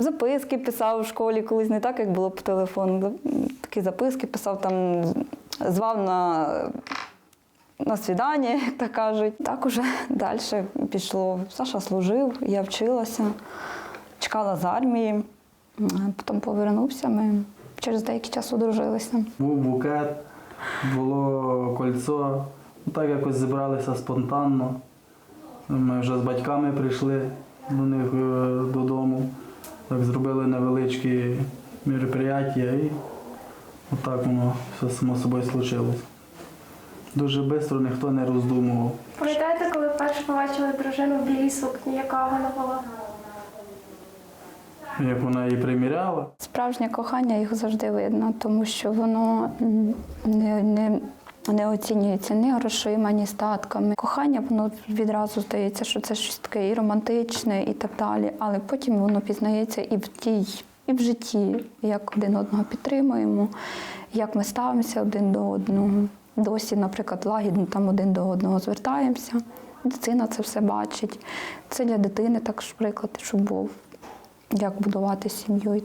Записки писав в школі колись, не так, як було по телефону. Такі записки писав, там звав на, на свідання, як так кажуть. Так уже далі пішло. Саша служив, я вчилася, чекала з армії, потім повернувся. Ми через деякий час одружилися. Був букет, було кольцо. Ну, так якось зібралися спонтанно. Ми вже з батьками прийшли до них е, додому. Так зробили невеличкі мероприятия і отак воно все само собою случилось. Дуже швидко ніхто не роздумував. Пам'ятаєте, коли вперше побачили дружину в білій сукні, яка вона була? Як вона її приміряла. Справжнє кохання їх завжди видно, тому що воно не, не, не оцінюється ні грошима, ні статками. Кохання воно відразу здається, що це щось таке і романтичне, і так далі. Але потім воно пізнається і в тій, і в житті, як один одного підтримуємо, як ми ставимося один до одного. Досі, наприклад, лагідно там один до одного звертаємося. Дитина це все бачить. Це для дитини також приклад, щоб був як будувати сім'ю.